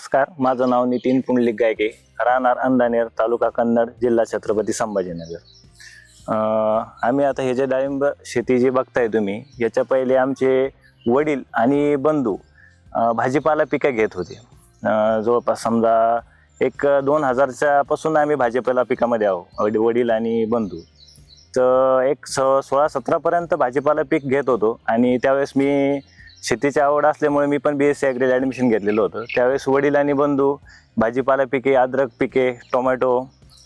नमस्कार माझं नाव नितीन पुंडलिक गायके राहणार अंदानेर तालुका कन्नड जिल्हा छत्रपती संभाजीनगर. आम्ही आता हे जे डाळिंब शेती जी बघताय तुम्ही याच्या पहिले आमचे वडील आणि बंधू भाजीपाला पिकं घेत होते. जवळपास समजा एक दोन हजारच्या पासून आम्ही भाजीपाला पिकामध्ये आहो वडील आणि बंधू. तर एक स सोळा सतरापर्यंत भाजीपाला पीक घेत होतो आणि त्यावेळेस मी शेतीची आवड असल्यामुळे मी पण बी एस सी ॲग्रीला ॲडमिशन घेतलेलं होतं. त्यावेळेस वडील आणि बंधू भाजीपाला पिके अद्रक पिके टोमॅटो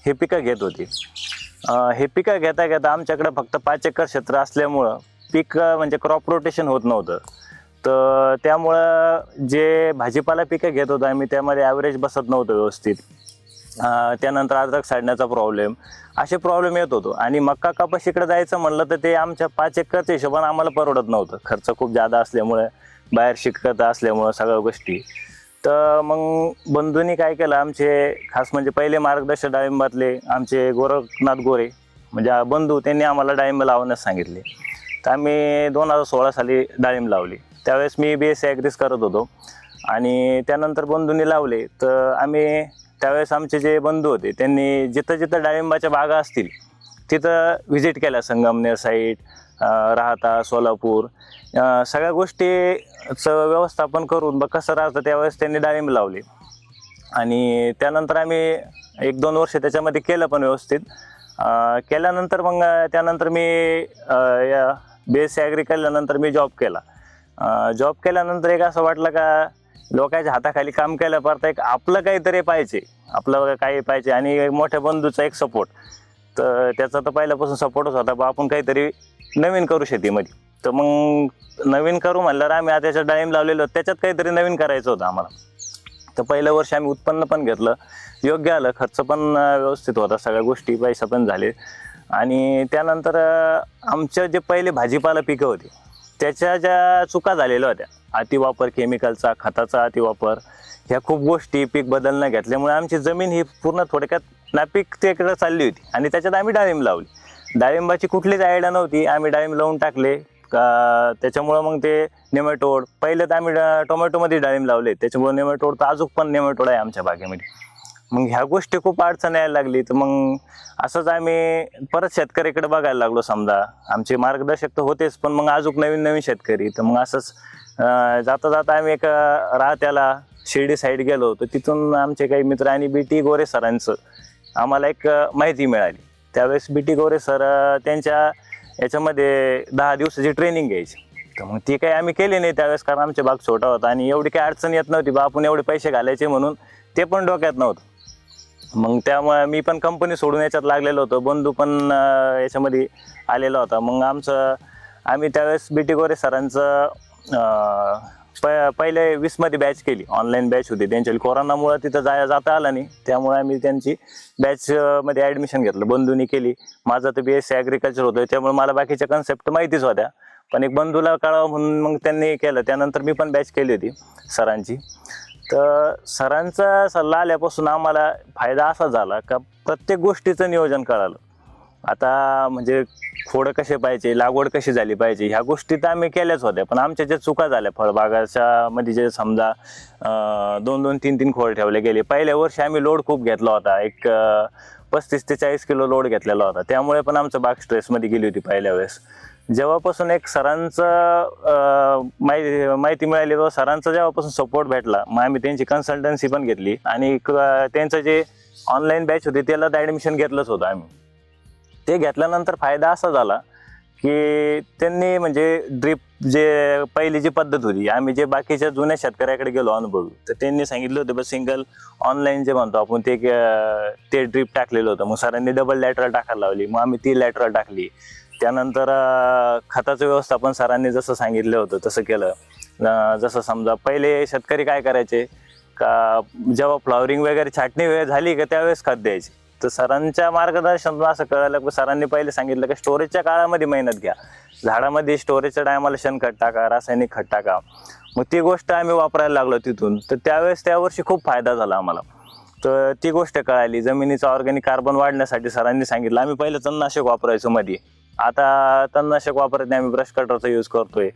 हे पिकं घेत होती. हे पिकं घेता घेता आमच्याकडं फक्त पाच एकर क्षेत्र असल्यामुळं पीक म्हणजे क्रॉप रोटेशन होत नव्हतं. तर त्यामुळं जे भाजीपाला पिकं घेत होतो आम्ही त्यामध्ये ॲव्हरेज बसत नव्हतं व्यवस्थित. त्यानंतर अद्रक साडण्याचा प्रॉब्लेम असे प्रॉब्लेम येत होतो. आणि मक्का कपास इकडे जायचं म्हणलं तर ते आमच्या पाच एकरच्या हिशोबाने आम्हाला परवडत नव्हतं. खर्च खूप जादा असल्यामुळे बाहेर शिकत असल्यामुळं सगळ्या गोष्टी. तर मग बंधूंनी काय केलं? आमचे खास म्हणजे पहिले मार्गदर्शक डाळिंबातले आमचे गोरखनाथ गोरे म्हणजे बंधू त्यांनी आम्हाला डाळिंब लावण्यास सांगितले. तर आम्ही दोन हजार सोळा साली डाळिंब लावली. त्यावेळेस मी बी एस सी ॲग्रीस करत होतो. आणि त्यानंतर बंधूंनी लावले. तर आम्ही त्यावेळेस आमचे जे बंधू होते त्यांनी जिथं जिथं डाळिंबाच्या बागा असतील तिथं व्हिजिट केल्या संगमनेर साईड राहता सोलापूर. सगळ्या गोष्टीचं व्यवस्थापन करून बघ कसं राहतं त्यावेळेस त्यांनी डाळिंब लावले. आणि त्यानंतर आम्ही एक दोन वर्ष त्याच्यामध्ये केलं पण व्यवस्थित. केल्यानंतर मग त्यानंतर मी या बी एस सी ॲग्री केल्यानंतर मी जॉब केला. जॉब केल्यानंतर एक असं वाटलं का लोकांच्या हाताखाली काम केलं परत एक आपलं काहीतरी पाहिजे. आपलं काही पाहिजे. आणि एक मोठ्या बंधूचा एक सपोर्ट तर त्याचा तर पहिल्यापासून सपोर्टच होता. बा आपण काहीतरी नवीन करू शेतीमध्ये. तर मग नवीन करू म्हणल्यावर आम्ही आता त्याच्यात डाळिंब लावलेलो त्याच्यात काहीतरी नवीन करायचं होतं आम्हाला. तर पहिलं वर्ष आम्ही उत्पन्न पण घेतलं. योग्य आलं. खर्च पण व्यवस्थित होता. सगळ्या गोष्टी पैसा पण झाले. आणि त्यानंतर आमचं आमच्या जे पहिले भाजीपाला पिकं होती त्याच्या ज्या चुका झालेल्या होत्या अतिवापर केमिकलचा खताचा अतिवापर ह्या खूप गोष्टी पीक बदलणं घेतल्यामुळे आमची जमीन ही पूर्ण थोडक्यात नापीक तिकडे चालली होती आणि त्याच्यात आम्ही डाळिंब लावली. डाळिंबाची कुठलीच आयडिया नव्हती. आम्ही डाळिंब लावून टाकले. का त्याच्यामुळं मग ते नेमॅटोड पहिले तर आम्ही डा- टोमॅटोमध्ये डाळिंब लावले. त्याच्यामुळे नेमॅटोड तर अजून पण नेमॅटोड आहे आमच्या बागेमध्ये. मग ह्या गोष्टी खूप अडचण यायला लागली. तर मग असंच आम्ही परत शेतकऱ्याकडे बघायला लागलो समजा. आमचे मार्गदर्शक तर होतेच पण मग अजून नवीन नवीन शेतकरी. तर मग असंच जाता जाता आम्ही एक राहत्याला शिर्डी साईड गेलो. तर तिथून आमचे काही मित्र आणि बी टी गोरे सरांचं आम्हाला एक माहिती मिळाली. त्यावेळेस बी टी गोरे सर त्यांच्या याच्यामध्ये दहा दिवसाची ट्रेनिंग घ्यायची. तर मग ती काही आम्ही केली नाही त्यावेळेस कारण आमच्या भाग छोटा होता आणि एवढी काही अडचण येत नव्हती बा आपण एवढे पैसे घालायचे म्हणून ते पण डोक्यात नव्हतं. मग त्यामुळे मी पण कंपनी सोडून याच्यात लागलेलो होतो. बंधू पण अं, याच्यामध्ये आलेला होता. मग आमचं आम्ही त्यावेळेस बी टी गोरे सरांचं अं, प पहिले वीसमध्ये बॅच केली. ऑनलाईन बॅच होती. त्यांच्या कोरोनामुळं तिथं जाय जाता आलं नाही. त्यामुळे आम्ही त्यांची बॅचमध्ये ॲडमिशन घेतलं. बंधूनी केली. माझं तर बी एस सी ॲग्रिकल्चर होतं. त्यामुळे मला बाकीच्या कन्सेप्ट माहितीच होत्या. पण एक बंधूला कळावं म्हणून मग त्यांनी केलं. त्यानंतर मी पण बॅच केली होती सरांची. तर सरांचा सल्ला आल्यापासून आम्हाला फायदा असा झाला का प्रत्येक गोष्टीचं नियोजन कळालं. आता म्हणजे खोडं कसे पाहिजे लागवड कशी झाली पाहिजे ह्या गोष्टी तर आम्ही केल्याच होत्या. पण आमच्या ज्या चुका झाल्या फळबागाच्या मध्ये जे समजा दोन दोन तीन तीन खोड ठेवले गेले. पहिल्या वर्षी आम्ही लोड खूप घेतला होता. एक पस्तीस ते चाळीस किलो लोड घेतलेला होता. त्यामुळे पण आमचं बाग स्ट्रेसमध्ये गेली होती पहिल्या वेळेस. जेव्हापासून एक सरांचं माहिती माहिती मिळाली तेव्हा सरांचा जेव्हापासून सपोर्ट भेटला मग आम्ही त्यांची कन्सल्टन्सी पण घेतली. आणि त्यांचं जे ऑनलाईन बॅच होती त्याला ॲडमिशन घेतलंच होतं आम्ही. ते घेतल्यानंतर फायदा असा झाला की त्यांनी म्हणजे ड्रीप जे पहिली जी पद्धत होती आम्ही जे बाकीच्या जुन्या शेतकऱ्याकडे गेलो अनुभवी तर त्यांनी सांगितलं होतं बस सिंगल ऑनलाईन जे म्हणतो आपण ते ते ड्रीप टाकलेलं होतं. मग सरांनी डबल लॅटरल टाकायला लावली मग आम्ही ती लॅटरल टाकली. त्यानंतर खताचं व्यवस्थापन सरांनी जसं सांगितलं होतं तसं केलं. जसं समजा पहिले शेतकरी काय करायचे? का जेव्हा फ्लॉवरिंग वगैरे छाटणी वेळ झाली का त्यावेळेस खत द्यायचे. तर सरांच्या मार्गदर्शनातून असं कळलं की सरांनी पहिले सांगितलं की स्टोरेजच्या काळामध्ये मेहनत घ्या. झाडामध्ये स्टोरेजच्या टायमाला शेणखत टाका रासायनिक खत टाका. मग ती गोष्ट आम्ही वापरायला लागलो तिथून. तर त्यावेळेस त्यावर्षी खूप फायदा झाला आम्हाला. तर ती गोष्ट कळाली. जमिनीचा ऑर्गॅनिक कार्बन वाढण्यासाठी सरांनी सांगितलं. आम्ही पहिलं तणनाशक वापरायचो मध्ये आता तणनाशक वापरत नाही आम्ही ब्रश कटरचा यूज करतोय.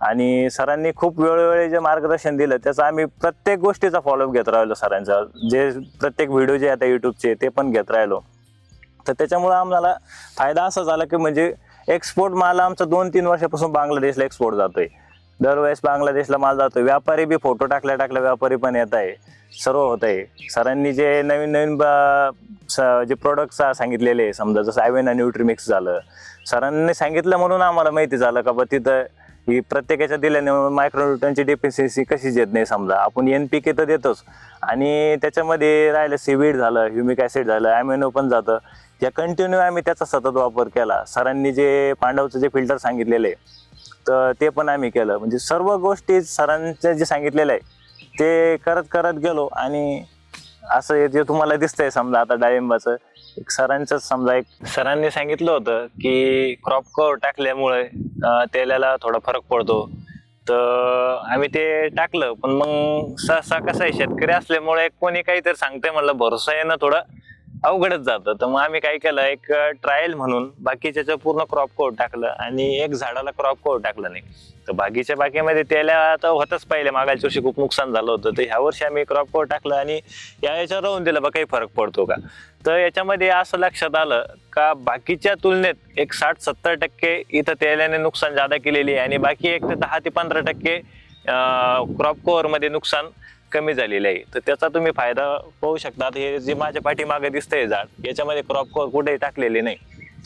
आणि सरांनी खूप वेळोवेळी जे मार्गदर्शन दिलं त्याचा आम्ही प्रत्येक गोष्टीचा फॉलोअप घेत राहिलो सरांचा. जे प्रत्येक व्हिडिओ जे आता युट्यूबचे ते पण घेत राहिलो. तर त्याच्यामुळं आम्हाला फायदा असा झाला की म्हणजे एक्सपोर्ट माल आमचा दोन तीन वर्षापासून बांगलादेशला एक्सपोर्ट जातोय. दरवेळेस बांगलादेशला माल जातो. व्यापारी बी फोटो टाकल्या टाकल्या व्यापारी पण येत आहे. सर्व होत आहे. सरांनी जे नवीन नवीन ब- स- जे प्रोडक्ट्स सांगितलेले आहे, समजा जसं ॲवेना न्यूट्रीमिक्स झालं. सरांनी सांगितलं म्हणून आम्हाला माहिती झालं का बा तिथं ही प्रत्येकाच्या दिल्याने मायक्रोन्यूट्रनची डेफिशियन्सी कशीच येत नाही समजा. आपण एन पी के तर देतोच. आणि त्याच्यामध्ये राहिलं सिविड झालं ह्युमिक ॲसिड झालं ॲमेनो पण जातं. या कंटिन्यू आम्ही त्याचा सतत वापर केला. सरांनी जे पांडवचं जे फिल्टर सांगितलेले तर ते पण आम्ही केलं. म्हणजे सर्व गोष्टी सरांचं जे सांगितलेलं आहे ते करत करत गेलो आणि असं हे जे तुम्हाला दिसतंय समजा आता डाळिंबाचं एक सरांचं समजा एक सरांनी सांगितलं होतं की क्रॉप कव्हर टाकल्यामुळे तेलाला थोडा फरक पडतो. तर आम्ही ते टाकलं पण मग सहसा कसं आहे शेतकरी असल्यामुळे कोणी काहीतरी सांगतंय म्हणलं भरोसा येणं थोडं अवघडच जातं. तर मग आम्ही काय केलं एक ट्रायल म्हणून बाकीच्याचं पूर्ण क्रॉप कोट टाकलं आणि एक झाडाला क्रॉप कोट टाकलं नाही. तर बाकीच्या बागेमध्ये त्याला आता होतच पाहिले. मागायच्या वर्षी खूप नुकसान झालं होतं. तर ह्या वर्षी आम्ही क्रॉप कोट टाकलं आणि या याच्यावर राहून दिलं. बा काही फरक पडतो का? तर याच्यामध्ये असं लक्षात आलं का बाकीच्या तुलनेत एक साठ सत्तर टक्के इथं तेलाने नुकसान जादा केलेली आहे आणि बाकी एक ते दहा ते पंधरा टक्के क्रॉपमध्ये नुकसान कमी झालेलं आहे. तर त्याचा तुम्ही फायदा पाहू शकता. हे जे माझ्या पाठीमागे दिसतंय झाड याच्यामध्ये क्रॉप कोअर कुठेही टाकलेले नाही.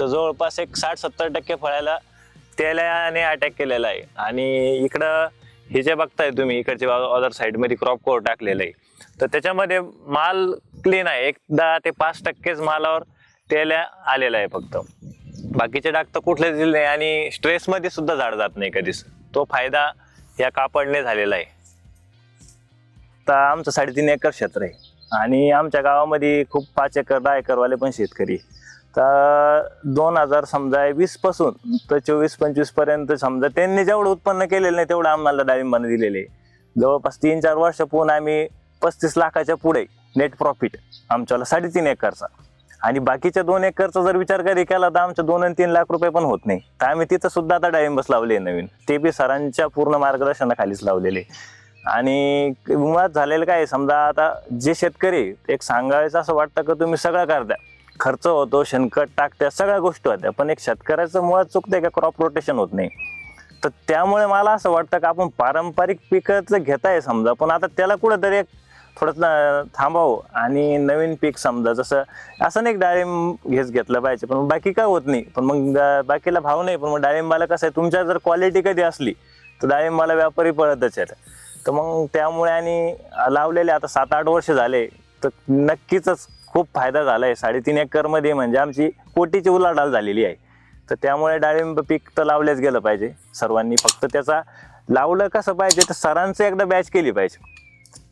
तर जवळपास एक साठ सत्तर टक्के फळाला त्यालाने अटॅक केलेला आहे. आणि इकडं हे जे बघताय तुम्ही इकडचे अदर साईडमध्ये क्रॉप कोअर टाकलेलं आहे. तर त्याच्यामध्ये माल क्लीन आहे. एक दहा ते पाच टक्केच मालावर त्याला आलेला आहे फक्त. बाकीचे डाग तर कुठलेच दिले नाही. आणि स्ट्रेसमध्ये सुद्धा झाड जात नाही कधीच. तो फायदा या कापडने झालेला आहे. आता आमचं साडेतीन एकर क्षेत्र आहे. आणि आमच्या गावामध्ये खूप पाच एकर दहा एकरवाले पण शेतकरी तर दोन हजार समजा वीसपासून तर चोवीस पंचवीसपर्यंत समजा त्यांनी जेवढं उत्पन्न केलेलं नाही तेवढं आम्हाला डाळिंबाने दिलेले जवळपास तीन चार वर्ष पूर्ण आम्ही पस्तीस लाखाच्या पुढे नेट प्रॉफिट आमच्याला साडेतीन एकरचा. आणि बाकीच्या दोन एकरचा जर विचार कधी केला तर आमच्या दोन आणि तीन लाख रुपये पण होत नाही. तर आम्ही तिथं सुद्धा आता डाळिंबस लावले नवीन. ते बी सरांच्या पूर्ण मार्गदर्शनाखालीच लावलेले आणि मुळात झालेलं काय आहे, समजा आता जे शेतकरी एक सांगायचं असं वाटतं की तुम्ही सगळं करता खर्च होतो शेणखत टाकत्या सगळ्या गोष्टी होत्या. पण एक शेतकऱ्याचं मुळात चुकते का क्रॉप रोटेशन होत नाही? तर त्यामुळे मला असं वाटतं का आपण पारंपरिक पिकाचं घेताय समजा पण आता त्याला कुठंतरी एक थोडं थांबावं. आणि नवीन पीक समजा जसं असं नाही डाळिंब घेच घेतलं पाहिजे पण बाकी काय होत नाही. पण मग बाकीला भाव नाही पण मग डाळिंबाला कसं आहे तुमच्या जर क्वालिटी कधी असली तर डाळिंबाला व्यापारी पळतच आहेत. तर मग त्यामुळे आणि लावलेले आता सात आठ वर्ष झाले तर नक्कीच खूप फायदा झाला आहे साडेतीन एकरमध्ये म्हणजे आमची कोटीची उलाढाल झालेली आहे. तर त्यामुळे डाळिंब पीक तर लावलेच गेलं पाहिजे. सर्वांनी फक्त त्याचा लावलं कसं पाहिजे तर सरांचं एकदा बॅच केली पाहिजे.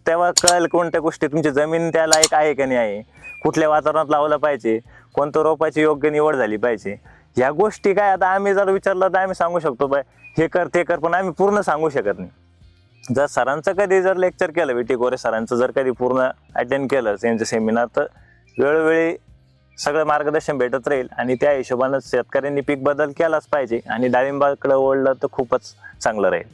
तेव्हा कळेल कोणत्या गोष्टी तुमची जमीन त्या लायक आहे का नाही आहे. कुठल्या वातावरणात लावलं पाहिजे कोणत्या रोपाची योग्य निवड झाली पाहिजे. ह्या गोष्टी काय आता आम्ही जर विचारलं तर आम्ही सांगू शकतो बाय हे कर ते कर पण आम्ही पूर्ण सांगू शकत नाही. जर सरांचं कधी जर लेक्चर केलं विटी गोरे सरांचं जर कधी पूर्ण अटेंड केलं त्यांचं सेमिनार तर वेळोवेळी सगळं मार्गदर्शन भेटत राहील आणि त्या हिशोबानं शेतकऱ्यांनी पीक बदल केलाच पाहिजे आणि डाळिंबाकडे ओढलं तर खूपच चांगलं राहील.